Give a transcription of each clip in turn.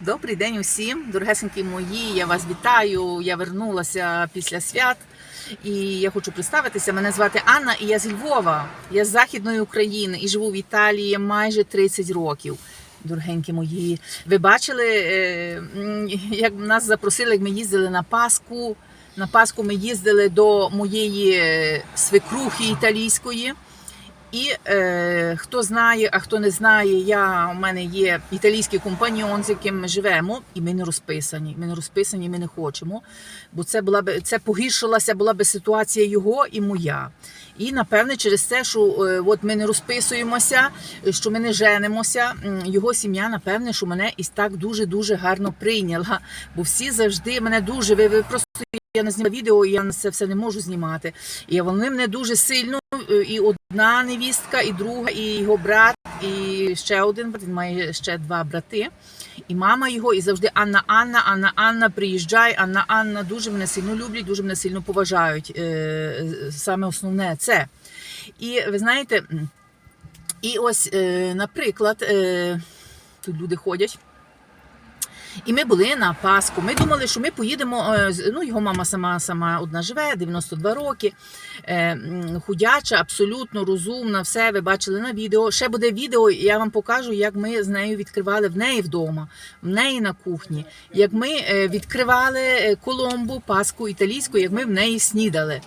Добрий день усім, дорогесенькі мої. Я вас вітаю. Я вернулася після свят. І я хочу представитися. Мене звати Анна, і я з Львова. Я з Західної України і живу в Італії майже 30 років. Дорогенькі мої, ви бачили, е, як нас запросили, як ми їздили на Пасху. На Пасху ми їздили до моєї е, свекрухи італійської. І е, хто знає, а хто не знає, я у мене є італійський компаньон, з яким ми живемо, і ми не розписані. Ми не розписані, ми не хочемо. Бо це була би це погіршилася була би ситуація його і моя. І напевне через те, що е, от ми не розписуємося, що ми не женимося. Його сім'я, напевне, що мене і так дуже дуже гарно прийняла. Бо всі завжди мене дуже ви, ви просто. Я не знімала відео, і я на це все не можу знімати. І вони мене дуже сильно, е, і одна невістка, і друга, і його брат, і ще один брат. Він має ще два брати. І мама його, і завжди Анна Анна, Анна Анна, приїжджай, Анна Анна дуже мене сильно люблять, дуже мене сильно поважають. Е, Саме основне це. І ви знаєте, і ось, е, наприклад, тут люди ходять. І ми були на Пасху. Ми думали, що ми поїдемо. е, Ну, його мама сама сама одна живе, 92 роки, е, худяча, абсолютно розумна. Все ви бачили на відео. Ще буде відео, я вам покажу, як ми з нею відкривали в неї вдома, в неї на кухні. Як ми е, відкривали коломбу, паску італійську, як ми в неї снідали.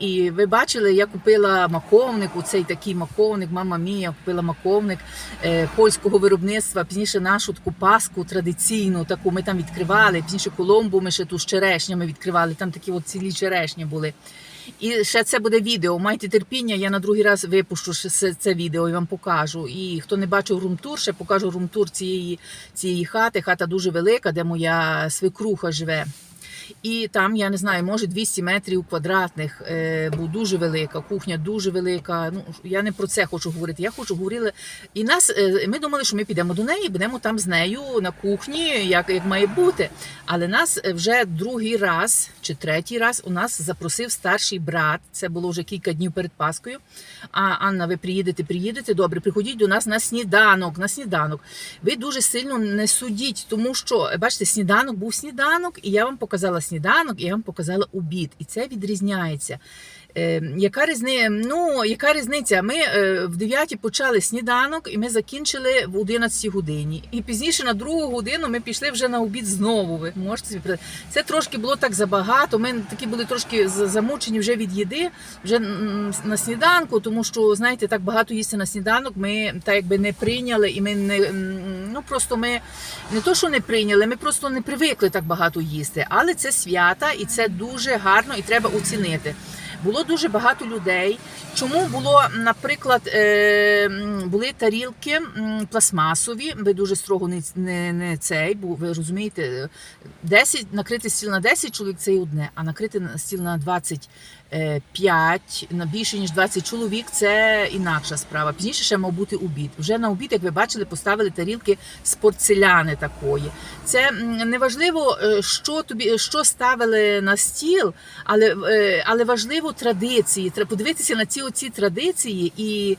І ви бачили, я купила маковник, оцей такий маковник, мама мія, купила маковник е, польського виробництва. Пізніше нашу таку паску традиційну, таку ми там відкривали. Пізніше коломбу ми ще ту з черешнями відкривали. Там такі от цілі черешні були. І ще це буде відео. Майте терпіння. Я на другий раз випущу це відео і вам покажу. І хто не бачив румтур, ще покажу румтур цієї, цієї хати. Хата дуже велика, де моя свекруха живе. І там, я не знаю, може 200 метрів квадратних, е, бо дуже велика, кухня дуже велика. Ну, я не про це хочу говорити. Я хочу говорити. І нас, е, ми думали, що ми підемо до неї, будемо там з нею на кухні, як, як має бути. Але нас е, вже другий раз чи третій раз у нас запросив старший брат. Це було вже кілька днів перед Паскою. А Анна, ви приїдете, приїдете. Добре, приходіть до нас на сніданок. На сніданок. Ви дуже сильно не судіть, тому що бачите, сніданок був сніданок, і я вам показала сніданок, і я вам показала обід. І це відрізняється. Е, яка різниця? Ну, яка різниця? Ми е, в 9 почали сніданок, і ми закінчили в 11 годині. І пізніше на другу годину ми пішли вже на обід знову. Ви можете собі представити. Це трошки було так забагато. Ми такі були трошки замучені вже від їди, вже на сніданку, тому що знаєте, так багато їсти на сніданок. Ми так якби не прийняли, і ми не ну просто ми не то, що не прийняли, ми просто не привикли так багато їсти. Але це свята, і це дуже гарно, і треба оцінити. Було дуже багато людей. Чому було, наприклад, е, були тарілки пластмасові, ви дуже строго не, не, не цей, бо ви розумієте, 10, накрити стіл на 10 чоловік це і одне, а накрити на стіл на 25, на більше ніж 20 чоловік це інакша справа. Пізніше ще мав бути обід. Вже на обід, як ви бачили, поставили тарілки з порцеляни такої. Це неважливо, е, що тобі що ставили на стіл, але, е, але важливо традиції. Подивитися на ці оці традиції і.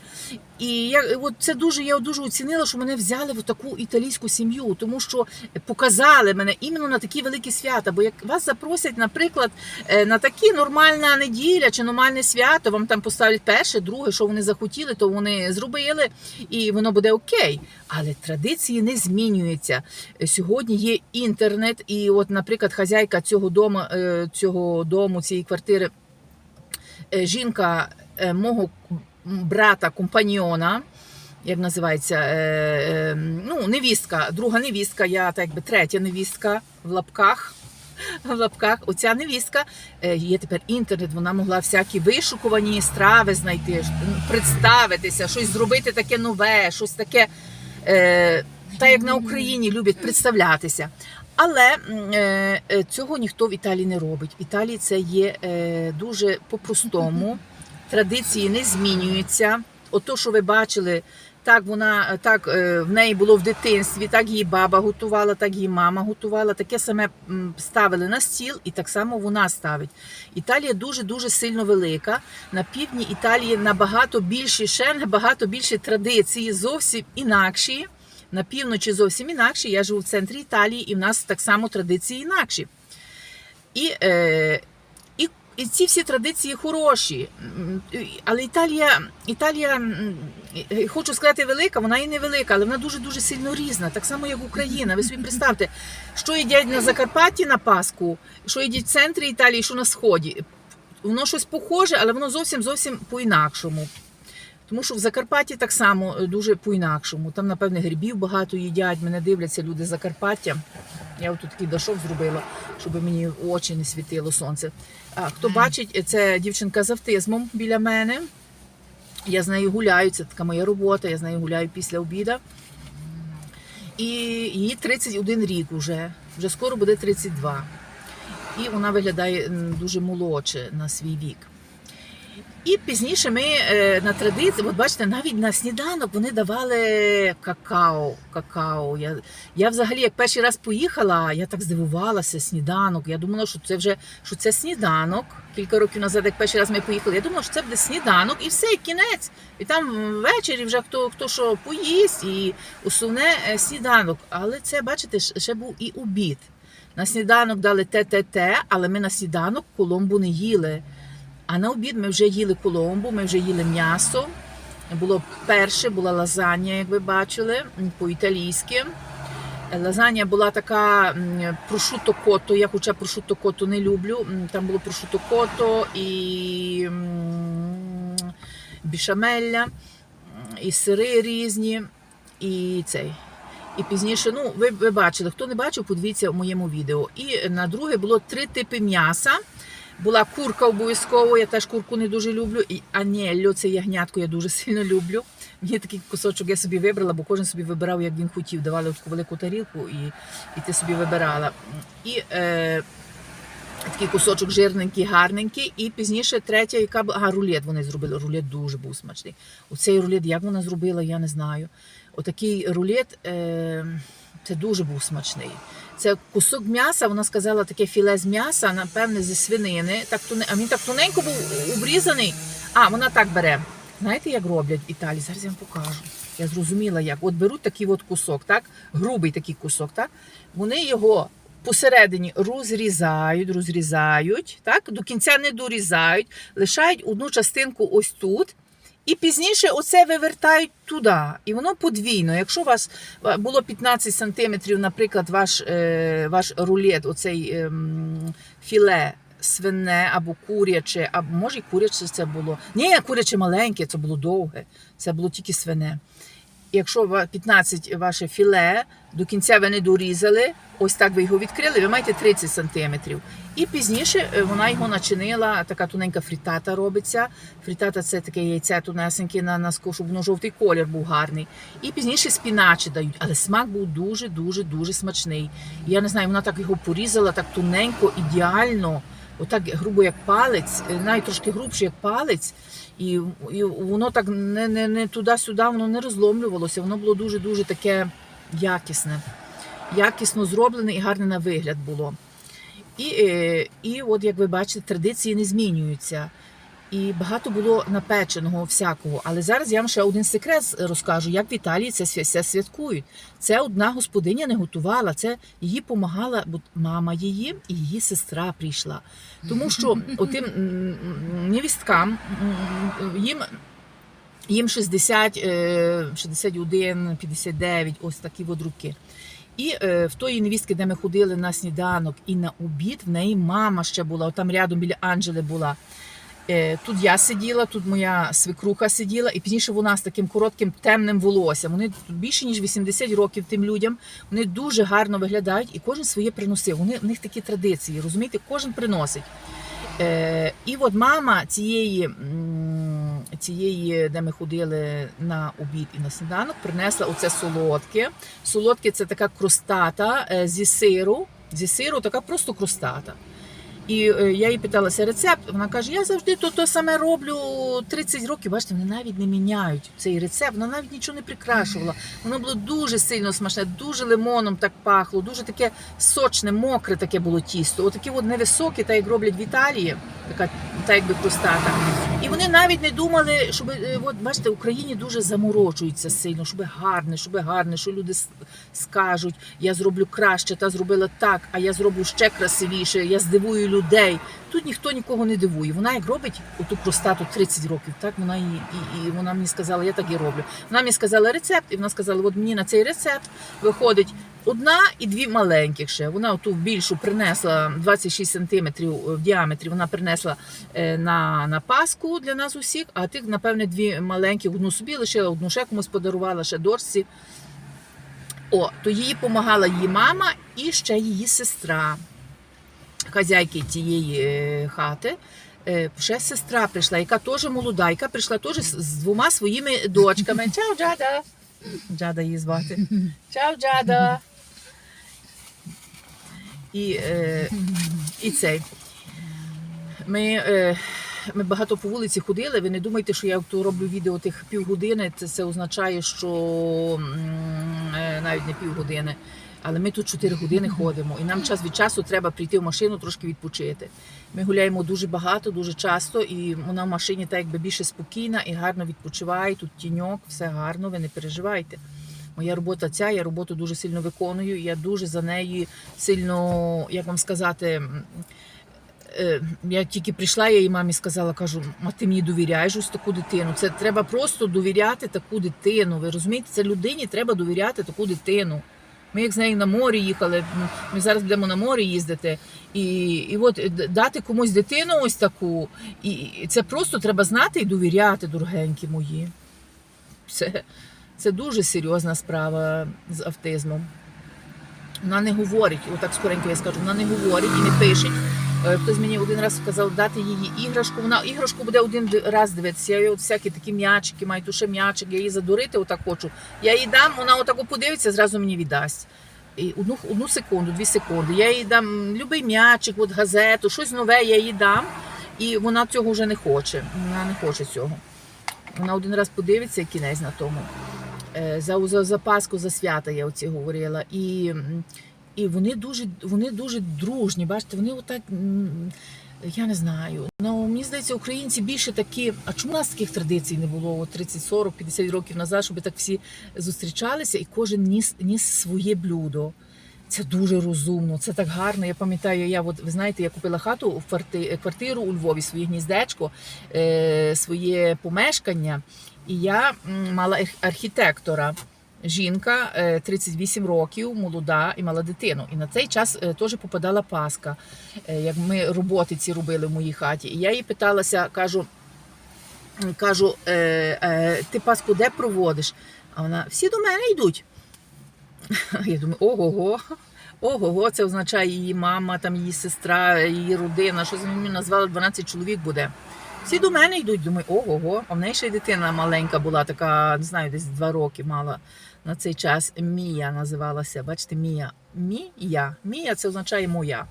І я от це дуже я дуже оцінила, що мене взяли в таку італійську сім'ю, тому що показали мене іменно на такі великі свята. Бо як вас запросять, наприклад, е, на такі нормальна неділя чи нормальне свято, вам там поставлять перше, друге, що вони захотіли, то вони зробили, і воно буде окей. Але традиції не змінюються. Е, Сьогодні є інтернет, і от, наприклад, хазяйка цього дому, е, цього дому, цієї квартири, е, жінка е, мого брата компаньйона. Як називається, е, е, ну, невістка, друга невістка, я так якби третя невістка в лапках. В лапках оця невістка е, є тепер інтернет. Вона могла всякі вишукувані страви знайти, представитися, щось зробити таке нове, щось таке, е, так як на Україні люблять представлятися. Але е, е, цього ніхто в Італії не робить. В Італії це є е, дуже по-простому. Традиції не змінюються. Ото, що ви бачили, так вона так е, в неї було в дитинстві, так її баба готувала, так її мама готувала. Таке саме ставили на стіл, і так само вона ставить. Італія дуже дуже сильно велика. На півдні Італії набагато більші, ще набагато більші традиції, зовсім інакші. На півночі зовсім інакші. Я живу в центрі Італії, і в нас так само традиції інакші. І, е, і, ці всі традиції хороші. Але Італія, Італія, хочу сказати, велика, вона і не велика, але вона дуже-дуже сильно різна, так само, як Україна. Ви собі представте, що їдять на Закарпатті на Пасху, що їдять в центрі Італії, що на Сході. Воно щось похоже, але воно зовсім зовсім по-інакшому. Тому що в Закарпатті так само е, дуже по-інакшому. Там, напевне, грибів багато їдять. Мене дивляться люди Закарпаття. Я отут такий дашок зробила, щоб мені очі не світило сонце. А хто бачить, це дівчинка з автизмом біля мене. Я з нею гуляю, це така моя робота, я з нею гуляю після обіду. І їй 31 рік уже, вже скоро буде 32. І вона виглядає дуже молодше на свій вік. І пізніше ми е, на традиції, от бачите, навіть на сніданок вони давали какао. какао. Я, я взагалі, як перший раз поїхала, я так здивувалася, сніданок. Я думала, що це вже що це сніданок. Кілька років назад, як перший раз ми поїхали, я думала, що це буде сніданок і все, і кінець. І там ввечері вже хто, хто що поїсть, і основне е, сніданок. Але це, бачите, ще був і обід. На сніданок дали те-те-те, але ми на сніданок коломбу не їли. А на обід ми вже їли коломбу, ми вже їли м'ясо. Було перше, була лазанья, як ви бачили, по-італійськи. Лазанья була така прошуто кото. Я хоча прошуто кото не люблю. Там було прошуто кото і бішамелля, і сири різні, і цей. І пізніше, ну, ви, ви бачили, хто не бачив, подивіться в моєму відео. І на друге було три типи м'яса. Була курка обов'язково, я теж курку не дуже люблю. І анєльо, це ягнятку, я дуже сильно люблю. Мені такий кусочок я собі вибрала, бо кожен собі вибирав, як він хотів. Давали таку велику тарілку і, і ти собі вибирала. І е, такий кусочок жирненький, гарненький. І пізніше третя, яка була. Ага, рулет вони зробили. Рулет дуже був смачний. Оцей рулет, як вона зробила, я не знаю. Отакий рулет. Е, це дуже був смачний. Це кусок м'яса, вона сказала таке філе з м'яса, напевне, зі свинини. Так тоне... А він так тоненько був обрізаний. А, вона так бере. Знаєте, як роблять в Італії? Зараз я вам покажу. Я зрозуміла, як. От беруть такий от кусок, так? грубий такий кусок, так? Вони його посередині розрізають, розрізають, так? до кінця не дорізають, лишають одну частинку ось тут. І пізніше оце вивертають туди. І воно подвійно. Якщо у вас е, було 15 сантиметрів, наприклад, ваш, е, ваш рулет, оцей ем, філе свине або куряче, або може і куряче це було. Ні, куряче маленьке, це було довге, це було тільки свине. Якщо 15 ваше філе, до кінця ви не дорізали, ось так ви його відкрили, ви маєте 30 сантиметрів. І пізніше е, вона його начинила, така тоненька фрітата робиться. Фрітата це таке яйце тунесеньке на, ско, щоб воно жовтий колір був гарний. І пізніше спіначі дають, але смак був дуже, дуже, дуже смачний. Я не знаю, вона так його порізала, так тоненько, ідеально, отак грубо, як палець, е, навіть трошки грубше, як палець. І, і воно так не, не, не туди-сюди, воно не розломлювалося, воно було дуже-дуже таке якісне. Якісно зроблене і гарне на вигляд було. І, е, і от, як ви бачите, традиції не змінюються. І багато було напеченого всякого. Але зараз я вам ще один секрет розкажу, як в Італії це все святкують. Це одна господиня не готувала, це їй помагала бо мама її і її сестра прийшла. Тому що отим невісткам їм. Їм 60, е, 61, 59, ось такі от руки. І е, в тої невістки, де ми ходили на сніданок і на обід, в неї мама ще була, там рядом біля Анджели була. Е, тут я сиділа, тут моя свекруха сиділа, і пізніше вона з таким коротким темним волоссям. Вони тут більше ніж 80 років тим людям. Вони дуже гарно виглядають, і кожен своє приносив. Вони в них такі традиції, розумієте, кожен приносить. Е, і от мама цієї, цієї, де ми ходили на обід і на сніданок, принесла оце солодке. Солодке це така крустата е, зі сиру. Зі сиру така просто крустата. І е, я їй питалася рецепт. Вона каже: я завжди то, то саме роблю 30 років. Бачите, вони навіть не міняють цей рецепт, вона навіть нічого не прикрашувала. Воно було дуже сильно смачне, дуже лимоном так пахло, дуже таке сочне, мокре таке було тісто. Отакі от невисокі, так як роблять в Італії, така та якби крустата. І вони навіть не думали, щоб е, от бачите, в Україні дуже заморочуються сильно, щоб гарне, щоб гарне, що люди скажуть, я зроблю краще, та зробила так, а я зроблю ще красивіше, я здивую людей. Тут ніхто нікого не дивує. Вона як робить оту простату 30 років, так вона і, і, і вона мені сказала, я так і роблю. Вона мені сказала рецепт, і вона сказала, от мені на цей рецепт виходить одна і дві маленьких ще. Вона ту більшу принесла 26 сантиметрів в діаметрі. Вона принесла е, на, на Пасху для нас усіх, а тих, напевне, дві маленькі, одну собі лишила, одну ще комусь подарувала, ще дочці. О, то їй допомагала її мама і ще її сестра, хазяйки тієї е, хати. Ще сестра прийшла, яка теж молода, яка прийшла теж з, двома своїми дочками. Чао, Джада! Джада її звати. Чао, Джада! І, е, і цей. Ми, е, ми багато по вулиці ходили. Ви не думайте, що я роблю відео тих півгодини. Це, це означає, що навіть не півгодини. Але ми тут 4 години ходимо, і нам час від часу треба прийти в машину трошки відпочити. Ми гуляємо дуже багато, дуже часто, і вона в машині так якби більше спокійна і гарно відпочиває. Тут тіньок, все гарно, ви не переживайте. Моя робота ця, я роботу дуже сильно виконую. Я дуже за нею сильно, як вам сказати, е, я тільки прийшла, я їй мамі сказала, кажу, а ти мені довіряєш ось таку дитину. Це треба просто довіряти таку дитину. Ви розумієте, це людині треба довіряти таку дитину. Ми як з нею на морі їхали, ми зараз будемо на морі їздити. І, і от е, дати комусь дитину ось таку, і, це просто треба знати і довіряти, дорогенькі мої. Це, це дуже серйозна справа з автизмом. Вона не говорить, отак скоренько я скажу, вона не говорить і не пише. Е, Хтось мені один раз сказав дати її іграшку. Вона іграшку буде один раз дивитися. Я їй от всякі такі м'ячики, маю тут ще м'ячик, я її задурити, отак хочу. Я їй дам, вона отако подивиться, зразу мені віддасть. І одну, одну секунду, дві секунди. Я їй дам любий м'ячик, от газету, щось нове я їй дам, і вона цього вже не хоче. Вона не хоче цього. Вона один раз подивиться і кінець на тому. Е, За, за, за Пасху, за свята я оці говорила. І, і вони дуже, вони дуже дружні. Бачите, вони отак. Я не знаю. Ну мені здається, українці більше такі. А чому у нас таких традицій не було от 30, 40, 50 років назад, щоб так всі зустрічалися і кожен ніс, ніс своє блюдо. Це дуже розумно, це так гарно. Я пам'ятаю, я от ви знаєте, я купила хату в кварти- квартиру у Львові, своє гніздечко, е, своє помешкання. І я мала архітектора. Жінка е, 38 років, молода і мала дитину. І на цей час е, теж попадала Пасха, е, як ми роботи ці робили в моїй хаті. І я їй питалася, кажу, кажу, е, е, ти Пасху де проводиш? А вона всі до мене йдуть. Я думаю, ого-го. Ого-го, це означає її мама, там її сестра, її родина. Що мені назвали 12 чоловік буде. Всі до мене йдуть. Думаю, ого-го. А в неї ще й дитина маленька була, така, не знаю, десь два роки мала на цей час. Мія називалася. Бачите, Мія. Мія. Мія це означає моя.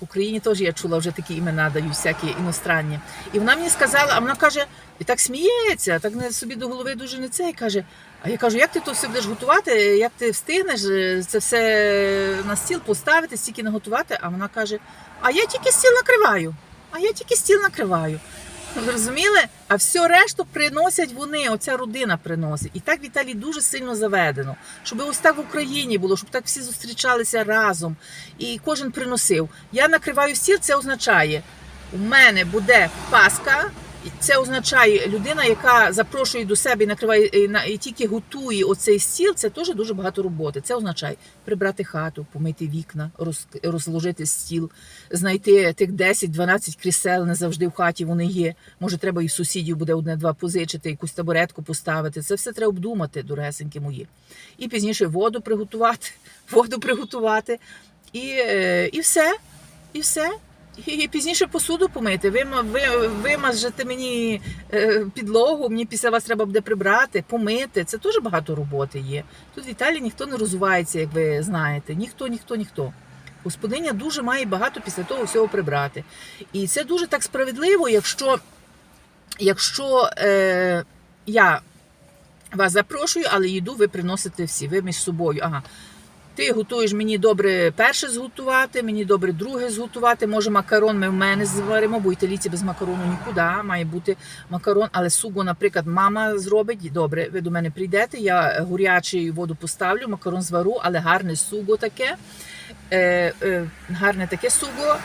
В Україні теж я чула вже такі імена дають, всякі іностранні. І вона мені сказала, а вона каже, і так сміється, так не собі до голови дуже не це. І каже, а я кажу, як ти то все будеш готувати? Як ти встигнеш е, це все на стіл поставити, стільки наготувати? А вона каже: А я тільки стіл накриваю. А я тільки стіл накриваю. Ви Розуміли? А все решту приносять вони, оця родина приносить. І так в Італії дуже сильно заведено, щоб ось так в Україні було, щоб так всі зустрічалися разом і кожен приносив. Я накриваю стіл, це означає, у мене буде паска. Це означає людина, яка запрошує до себе і накриває і, тільки готує оцей стіл. Це теж дуже багато роботи. Це означає прибрати хату, помити вікна, роз, розложити стіл, знайти тих 10-12 крісел. Не завжди в хаті вони є. Може, треба і в сусідів буде одне-два позичити, якусь табуретку поставити. Це все треба обдумати, дорогесенькі мої. І пізніше воду приготувати, воду приготувати, і, е, і все. І все. І пізніше посуду помити. Ви, ви, вимажете мені е, підлогу, мені після вас треба буде прибрати, помити. Це теж багато роботи є. Тут в Італії ніхто не розвивається, як ви знаєте. Ніхто, ніхто, ніхто. Господиня дуже має багато після того всього прибрати. І це дуже так справедливо, якщо, якщо е, я вас запрошую, але їду ви приносите всі, ви між собою. Ага. Ти готуєш мені добре перше зготувати, мені добре друге зготувати. Може, макарон ми в мене зваримо, бо італійці без макарону нікуди. Має бути макарон. Але суго, наприклад, мама зробить. Добре, ви до мене прийдете. Я горячу воду поставлю, макарон звару, але гарне суго таке. Е, е, гарне таке суго.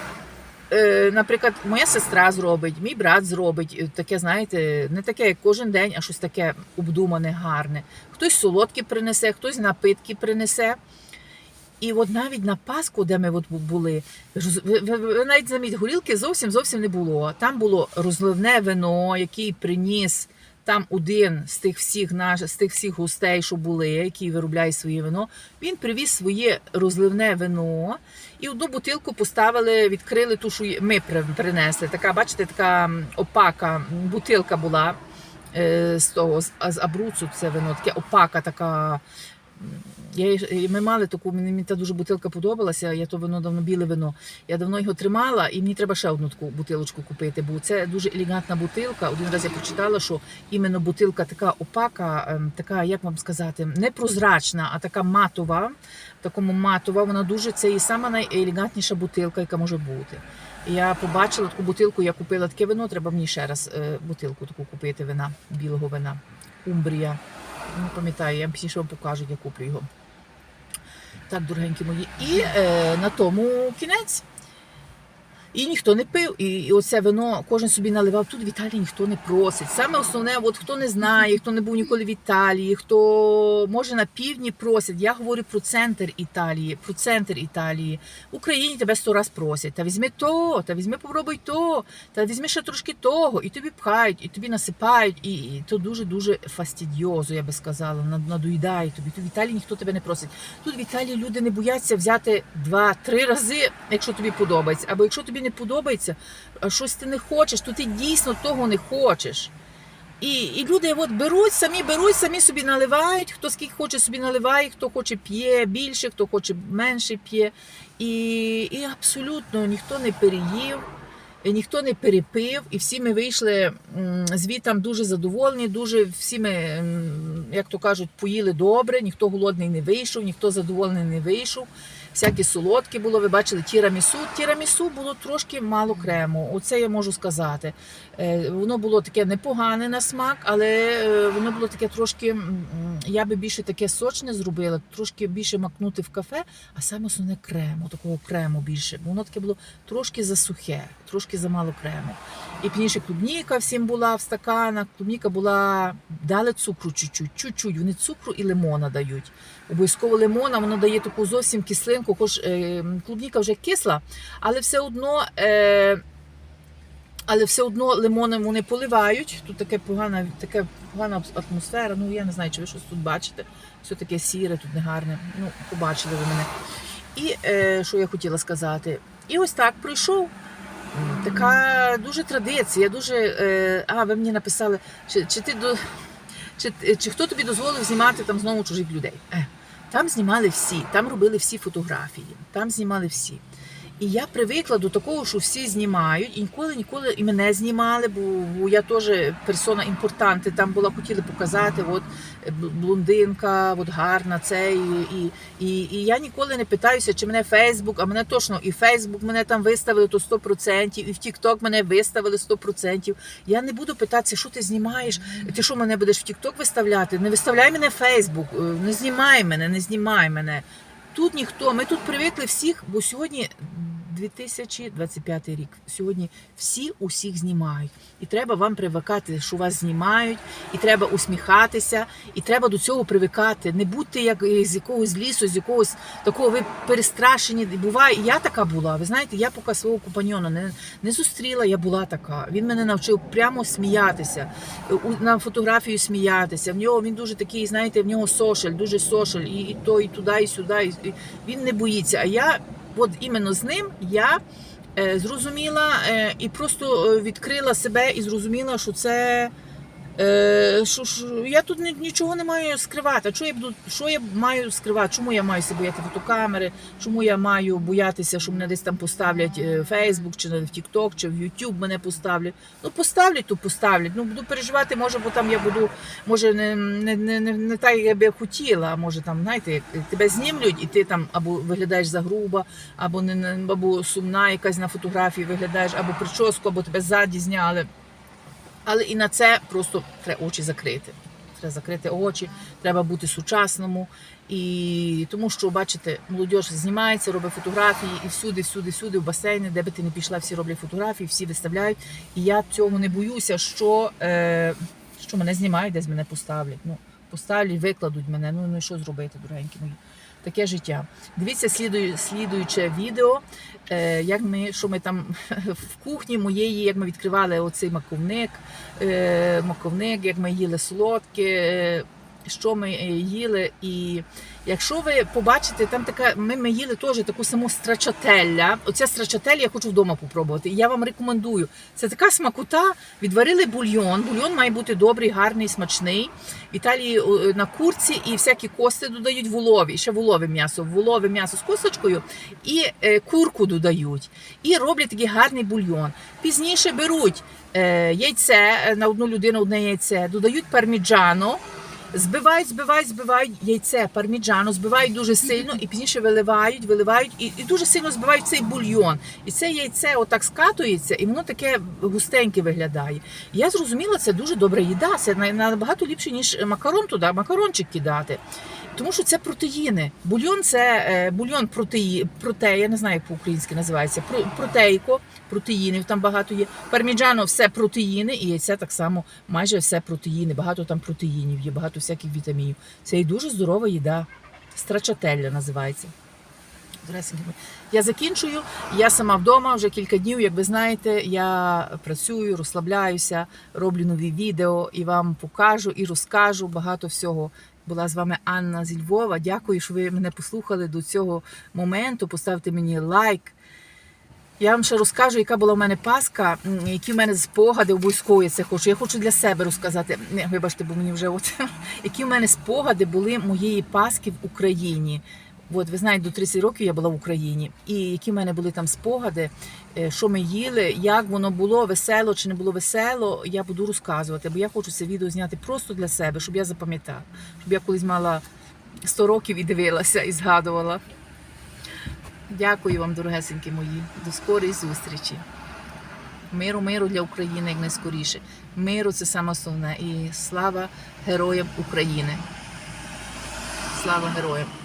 Е, наприклад, моя сестра зробить, мій брат зробить е, таке, знаєте, не таке, як кожен день, а щось таке обдумане, гарне. Хтось солодкі принесе, хтось напитки принесе. І от навіть на Пасху, де ми от були, навіть заміть, горілки зовсім зовсім не було. Там було розливне вино, який приніс там один з тих всіх наш, з тих всіх гостей, що були, які виробляють своє вино. Він привіз своє розливне вино і одну бутилку поставили, відкрили ту, що ми принесли. Така, бачите, така опака бутилка була е, з того з абруцу. Це вино, таке опака, така. Я, ми мали таку, мені, мені та дуже бутилка подобалася. Я то вино давно біле вино. Я давно його тримала, і мені треба ще одну таку бутилочку купити, бо це дуже елегантна бутилка. Один раз я прочитала, що іменно бутилка така опака, ем, така, як вам сказати, не прозрачна, а така матова. Такому матова, вона дуже це і сама найелегантніша бутилка, яка може бути. Я побачила таку бутилку, я купила таке вино. Треба мені ще раз е, бутилку таку купити вина, білого вина. Умбрія. Не пам'ятаю, я пізніше вам покажу, я куплю його. Так, дорогенькі мої. І е, на тому кінець. І ніхто не пив. І, оце вино кожен собі наливав. Тут в Італії ніхто не просить. Саме основне, от хто не знає, хто не був ніколи в Італії, хто може на півдні просять. Я говорю про центр Італії, про центр Італії. В Україні тебе сто раз просять. Та візьми то, та візьми, попробуй то, та візьми ще трошки того, і тобі пхають, і тобі насипають. І, і то дуже дуже фастідіозо, я би сказала. Надоїдає тобі. Тут в Італії ніхто тебе не просить. Тут в Італії люди не бояться взяти два-три рази, якщо тобі подобається. Або якщо тобі не подобається, щось ти не хочеш, то ти дійсно того не хочеш. І, і люди от беруть, самі беруть, самі собі наливають. Хто скільки хоче собі наливає, хто хоче п'є більше, хто хоче менше п'є. І, і абсолютно ніхто не переїв. Ніхто не перепив, і всі ми вийшли звітам дуже задоволені. Дуже всі ми, як то кажуть, поїли добре. Ніхто голодний не вийшов, ніхто задоволений не вийшов. Всякі солодкі було. Ви бачили тірамісу. Тірамісу було трошки мало крему. Оце я можу сказати. Е, Воно було таке непогане на смак, але е, воно було таке трошки. Я би більше таке сочне зробила, трошки більше макнути в кафе, а саме основне крему, такого крему більше. Бо воно таке було трошки засухе, трошки замало крему. І пізніше клубніка всім була в стаканах. Клубніка була, дали цукру чуть-чуть, чуть-чуть. Вони цукру і лимона дають. Обов'язково лимона, воно дає таку зовсім кислинку. Хоч е, клубніка вже кисла, але все одно. Е, але все одно лимоном вони поливають. Тут таке погана, така погана атмосфера. Ну я не знаю, чи ви щось тут бачите. Все таке сіре, тут негарне. Ну, побачили ви мене. І е, що я хотіла сказати? І ось так пройшов. Така дуже традиція, дуже. А, ви мені написали, чи, чи ти до. Чи, чи хто тобі дозволив знімати там знову чужих людей? Е, там знімали всі, там робили всі фотографії, там знімали всі. І я привикла до такого, що всі знімають, і ніколи, ніколи і мене знімали, бо, я теж персона імпортанти. Там була, хотіли показати, от е, блондинка, от гарна, це і, і, і, і я ніколи не питаюся, чи мене Фейсбук, а мене точно і Фейсбук мене там виставили то 100%, і в Тікток мене виставили 100%. Я не буду питатися, що ти знімаєш. Ти що мене будеш в Тікток виставляти? Не виставляй мене Фейсбук, не знімай мене, не знімай мене. Тут ніхто. Ми тут привикли всіх, бо сьогодні 2025 рік. Сьогодні всі усіх знімають. І треба вам привикати, що вас знімають, і треба усміхатися, і треба до цього привикати. Не будьте як з якогось лісу, з якогось такого ви перестрашені. Буває, я така була. Ви знаєте, я поки свого компаньона не, не зустріла, я була така. Він мене навчив прямо сміятися, на фотографію сміятися. В нього він дуже такий, знаєте, в нього сошель, дуже сошель, і, і то, і туди, і сюди. І, і він не боїться. А я, от іменно з ним, я е, зрозуміла е, і просто е, відкрила себе і зрозуміла, що це. Е, що, що, я тут ні- нічого не маю скривати. Що я буду, що я маю скривати? Чому я маю себе бояти фотокамери? Чому я маю боятися, що мене десь там поставлять е, в Facebook, чи в TikTok, чи в YouTube мене поставлять? Ну поставлять, то поставлять. Ну буду переживати, може, бо там я буду, може, не, не, не, не, не так, як би я хотіла, а може там, знаєте, тебе знімлють, і ти там або виглядаєш загруба, або не або сумна якась на фотографії виглядаєш, або прическу, або тебе ззаді зняли. Але і на це просто треба очі закрити. Треба закрити очі, треба бути сучасному. І тому що, бачите, молодь знімається, робить фотографії, і всюди, всюди, всюди, в басейни, де би ти не пішла, всі роблять фотографії, всі виставляють. І я цього не боюся, що, е, що мене знімають, десь мене поставлять. Ну, поставлять, викладуть мене. Ну, ну що зробити, дорогенькі мої? Таке життя. Дивіться слідує, слідуюче відео, е, як ми, що ми там в кухні моєї, як ми відкривали оцей маковник, е, маковник, як ми їли солодке, що ми е, їли. І якщо ви побачите, там така, ми, ми їли теж таку саму страчателля. Оця страчателя я хочу вдома попробувати. Я вам рекомендую. Це така смакота. Відварили бульйон. Бульйон має бути добрий, гарний, смачний. В Італії на курці і всякі кости додають волові, і ще волове м'ясо, волове м'ясо з косточкою і е, курку додають. І роблять такий гарний бульйон. Пізніше беруть е, яйце е, на одну людину, одне яйце, додають парміджано. Збивають, збивають, збивають яйце парміджано, збивають дуже сильно і пізніше виливають, виливають і, і дуже сильно збивають цей бульйон. І це яйце отак скатується, і воно таке густеньке виглядає. Я зрозуміла, це дуже добра їда. Це набагато ліпше, ніж макарон туди, макарончик кидати. Тому що це протеїни. Бульйон це е, бульйон протеї, проте, я не знаю, як по-українськи називається. Про- Протейко, протеїнів там багато є. Парміджано все протеїни, і яйце так само майже все протеїни. Багато там протеїнів є, багато всяких вітамінів. Це і дуже здорова їда. Страчателля називається. Я закінчую. Я сама вдома вже кілька днів, як ви знаєте, я працюю, розслабляюся, роблю нові відео і вам покажу і розкажу багато всього. Була з вами Анна зі Львова. Дякую, що ви мене послухали до цього моменту. Поставте мені лайк. Я вам ще розкажу, яка була в мене Пасха, які в мене спогади обов'язково це хочу. Я хочу для себе розказати. Не, вибачте, бо мені вже от які в мене спогади були моєї Пасхи в Україні. От ви знаєте, до 30 років я була в Україні, і які в мене були там спогади, е, що ми їли, як воно було весело чи не було весело, я буду розказувати, бо я хочу це відео зняти просто для себе, щоб я запам'ятала, щоб я колись мала 100 років і дивилася і згадувала. Дякую вам, дорогесенькі мої. До скорої зустрічі. Миру, миру для України як найскоріше. Миру це саме основне. І слава героям України. Слава героям!